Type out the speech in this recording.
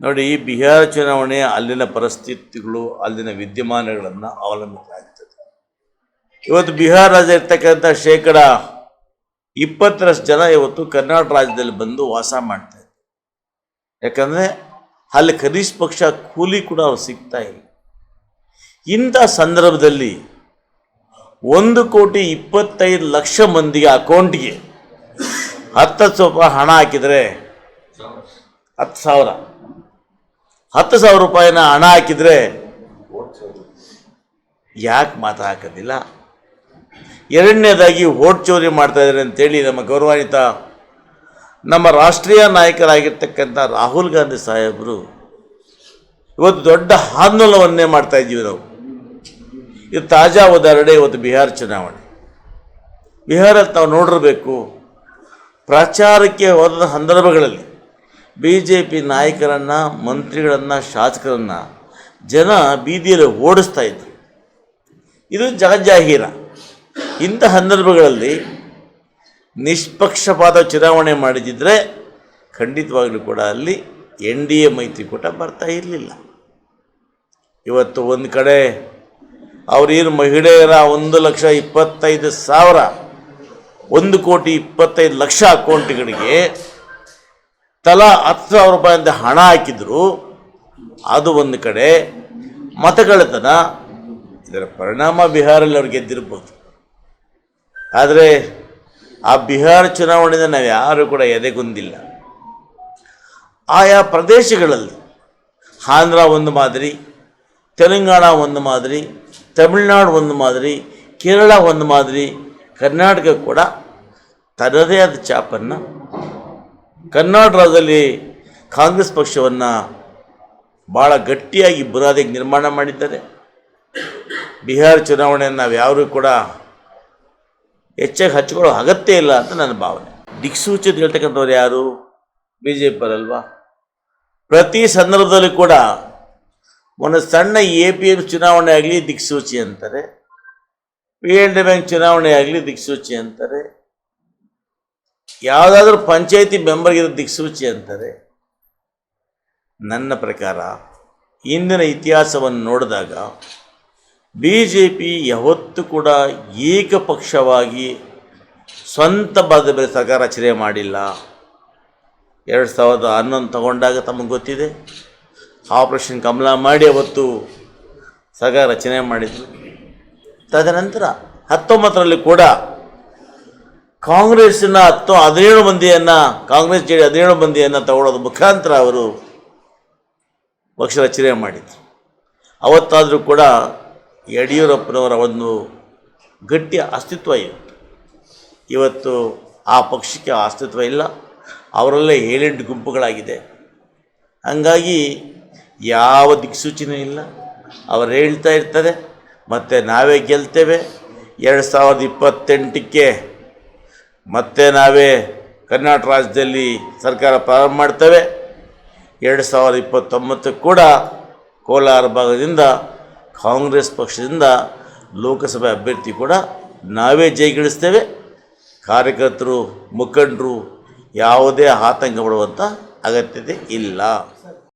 ನೋಡಿ ಬಿಹಾರ ಚುನಾವಣೆ ಅಲ್ಲಿನ ಪರಿಸ್ಥಿತಿಗಳು, ಅಲ್ಲಿನ ವಿದ್ಯಮಾನಗಳನ್ನು ಅವಲಂಬಿತವಾಗ್ತದೆ ಇವತ್ತು ಬಿಹಾರ ರಾಜ್ಯ ಇರ್ತಕ್ಕಂಥ ಶೇಕಡ ಇಪ್ಪತ್ತರಷ್ಟು ಜನ ಇವತ್ತು ಕರ್ನಾಟಕ ರಾಜ್ಯದಲ್ಲಿ ಬಂದು ವಾಸ ಮಾಡ್ತಾ ಇದ್ದಾರೆ. ಯಾಕಂದರೆ ಅಲ್ಲಿ ಕನಿಷ್ಠ ಪಕ್ಷ ಕೂಲಿ ಕೂಡ ಅವ್ರು ಸಿಗ್ತಾ ಇಲ್ಲ. ಇಂಥ ಸಂದರ್ಭದಲ್ಲಿ ಒಂದು ಕೋಟಿ ಇಪ್ಪತ್ತೈದು ಲಕ್ಷ ಮಂದಿಗೆ ಅಕೌಂಟ್ಗೆ ಹತ್ತು ಸ್ವಲ್ಪ ಹಣ ಹಾಕಿದರೆ ಹತ್ತು ಸಾವಿರ. ಹತ್ತು ಸಾವಿರ ರೂಪಾಯಿನ ಹಣ ಹಾಕಿದರೆ ಯಾಕೆ ಮಾತು ಹಾಕೋದಿಲ್ಲ? ಎರಡನೇದಾಗಿ ಓಟ್ ಚೋರಿ ಮಾಡ್ತಾ ಇದ್ದಾರೆ ಅಂತೇಳಿ ನಮ್ಮ ಗೌರವಾನ್ವಿತ, ನಮ್ಮ ರಾಷ್ಟ್ರೀಯ ನಾಯಕರಾಗಿರ್ತಕ್ಕಂಥ ರಾಹುಲ್ ಗಾಂಧಿ ಸಾಹೇಬರು ಇವತ್ತು ದೊಡ್ಡ ಆಂದೋಲನವನ್ನೇ ಮಾಡ್ತಾ ಇದ್ದೀವಿ ನಾವು. ಇದು ತಾಜಾ ಉದಾಹರಣೆ ಇವತ್ತು ಬಿಹಾರ ಚುನಾವಣೆ. ಬಿಹಾರಲ್ಲಿ ತಾವು ನೋಡಿರಬೇಕು, ಪ್ರಚಾರಕ್ಕೆ ಹೋದ ಸಂದರ್ಭಗಳಲ್ಲಿ ಬಿ ಜೆ ಪಿ ನಾಯಕರನ್ನು, ಮಂತ್ರಿಗಳನ್ನು, ಶಾಸಕರನ್ನು ಜನ ಬೀದಿಯಲ್ಲಿ ಓಡಿಸ್ತಾ ಇದ್ರು. ಇದು ಜಗಜ್ಜಾಹೀರ ಇಂಥ ಸಂದರ್ಭಗಳಲ್ಲಿ ನಿಷ್ಪಕ್ಷಪಾತ ಚುನಾವಣೆ ಮಾಡಿದಿದ್ದರೆ ಖಂಡಿತವಾಗಲೂ ಕೂಡ ಅಲ್ಲಿ ಎನ್ ಡಿ ಎ ಮೈತ್ರಿಕೂಟ ಬರ್ತಾ ಇರಲಿಲ್ಲ. ಇವತ್ತು ಒಂದು ಕಡೆ ಅವರೇನು ಮಹಿಳೆಯರ ಒಂದು ಲಕ್ಷ ಇಪ್ಪತ್ತೈದು ಸಾವಿರ, ಒಂದು ಕೋಟಿ ಇಪ್ಪತ್ತೈದು ಲಕ್ಷ ಅಕೌಂಟ್ಗಳಿಗೆ ತಲಾ ಹತ್ತು ಸಾವಿರ ರೂಪಾಯಿಂದ ಹಣ ಹಾಕಿದ್ರು, ಅದು ಒಂದು ಕಡೆ ಮತಗಳತನ ಇದರ ಪರಿಣಾಮ ಬಿಹಾರಲ್ಲಿ ಅವ್ರು ಗೆದ್ದಿರ್ಬೋದು. ಆದರೆ ಆ ಬಿಹಾರ ಚುನಾವಣೆಯಿಂದ ನಾವು ಯಾರು ಕೂಡ ಎದೆಗುಂದಿಲ್ಲ. ಆಯಾ ಪ್ರದೇಶಗಳಲ್ಲಿ ಆಂಧ್ರ ಒಂದು ಮಾದರಿ, ತೆಲಂಗಾಣ ಒಂದು ಮಾದರಿ, ತಮಿಳುನಾಡು ಒಂದು ಮಾದರಿ, ಕೇರಳ ಒಂದು ಮಾದರಿ, ಕರ್ನಾಟಕ ಕೂಡ ತನ್ನದೇ ಆದ ಚಾಪನ್ನು ಕರ್ನಾಟಕ ರಾಜ್ಯದಲ್ಲಿ ಕಾಂಗ್ರೆಸ್ ಪಕ್ಷವನ್ನು ಭಾಳ ಗಟ್ಟಿಯಾಗಿ ಬುರಾದಿಗೆ ನಿರ್ಮಾಣ ಮಾಡಿದ್ದಾರೆ. ಬಿಹಾರ ಚುನಾವಣೆಯನ್ನು ನಾವು ಯಾರೂ ಕೂಡ ಹೆಚ್ಚಾಗಿ ಹಚ್ಕೊಳ್ಳೋ ಅಗತ್ಯ ಇಲ್ಲ ಅಂತ ನನ್ನ ಭಾವನೆ. ದಿಕ್ಸೂಚಿ ಹೇಳ್ತಕ್ಕಂಥವ್ರು ಯಾರು? ಬಿ ಜೆ ಪಿ ಅಲ್ವಾ ಪ್ರತಿ ಸಂದರ್ಭದಲ್ಲೂ ಕೂಡ ಒಂದು ಸಣ್ಣ ಎ ಪಿ ಎಂ ಚುನಾವಣೆ ಆಗಲಿ ದಿಕ್ಸೂಚಿ ಅಂತಾರೆ. ಪಿ ಎಲ್ ಡಿ ಬ್ಯಾಂಕ್ ಚುನಾವಣೆ ಆಗಲಿ ದಿಕ್ಸೂಚಿ ಅಂತಾರೆ. ಯಾವುದಾದ್ರೂ ಪಂಚಾಯತಿ ಮೆಂಬರ್ಗಿರೋ ದಿಕ್ಸೂಚಿ ಅಂತಾರೆ ನನ್ನ ಪ್ರಕಾರ ಇಂದಿನ ಇತಿಹಾಸವನ್ನು ನೋಡಿದಾಗ ಬಿ ಜೆ ಪಿ ಯಾವತ್ತೂ ಕೂಡ ಏಕಪಕ್ಷವಾಗಿ ಸ್ವಂತ ಬಲದ ಮೇಲೆ ಸರ್ಕಾರ ರಚನೆ ಮಾಡಿಲ್ಲ. ಎರಡು ಸಾವಿರದ ಹನ್ನೊಂದು ತಗೊಂಡಾಗ ತಮಗೆ ಗೊತ್ತಿದೆ. ಆಪರೇಷನ್ ಕಮಲ ಮಾಡಿ ಅವತ್ತು ಸರ್ಕಾರ ರಚನೆ ಮಾಡಿದ್ರು. ತದನಂತರ ಹತ್ತೊಂಬತ್ತರಲ್ಲಿ ಕೂಡ ಕಾಂಗ್ರೆಸ್ಸಿನ ಹತ್ತು ಹದಿನೇಳು ಮಂದಿಯನ್ನು, ಕಾಂಗ್ರೆಸ್ ಜೆ ಡಿ ಹದಿನೇಳು ಮಂದಿಯನ್ನು ತಗೊಳ್ಳೋದು ಮುಖಾಂತರ ಅವರು ಪಕ್ಷ ರಚನೆ ಮಾಡಿದರು. ಅವತ್ತಾದರೂ ಕೂಡ ಯಡಿಯೂರಪ್ಪನವರ ಒಂದು ಗಟ್ಟಿ ಅಸ್ತಿತ್ವ ಇತ್ತು. ಇವತ್ತು ಆ ಪಕ್ಷಕ್ಕೆ ಅಸ್ತಿತ್ವ ಇಲ್ಲ. ಅವರಲ್ಲೇ ಏಳೆಂಟು ಗುಂಪುಗಳಾಗಿದೆ. ಹಾಗಾಗಿ ಯಾವ ದಿಕ್ಸೂಚನೆ ಇಲ್ಲ. ಅವರು ಹೇಳ್ತಾ ಇರ್ತಾರೆ ಮತ್ತು ನಾವೇ ಗೆಲ್ತೇವೆ. ಎರಡು ಸಾವಿರದ ಇಪ್ಪತ್ತೆಂಟಕ್ಕೆ ಮತ್ತೆ ನಾವೇ ಕರ್ನಾಟಕ ರಾಜ್ಯದಲ್ಲಿ ಸರ್ಕಾರ ಪ್ರಾರಂಭ ಮಾಡ್ತೇವೆ. ಎರಡು ಸಾವಿರದ ಇಪ್ಪತ್ತೊಂಬತ್ತಕ್ಕೆ ಕೂಡ ಕೋಲಾರ ಭಾಗದಿಂದ ಕಾಂಗ್ರೆಸ್ ಪಕ್ಷದಿಂದ ಲೋಕಸಭೆ ಅಭ್ಯರ್ಥಿ ಕೂಡ ನಾವೇ ಜಯಗಳಿಸ್ತೇವೆ. ಕಾರ್ಯಕರ್ತರು, ಮುಖಂಡರು ಯಾವುದೇ ಆತಂಕ ಪಡುವಂಥ ಅಗತ್ಯತೆ ಇಲ್ಲ.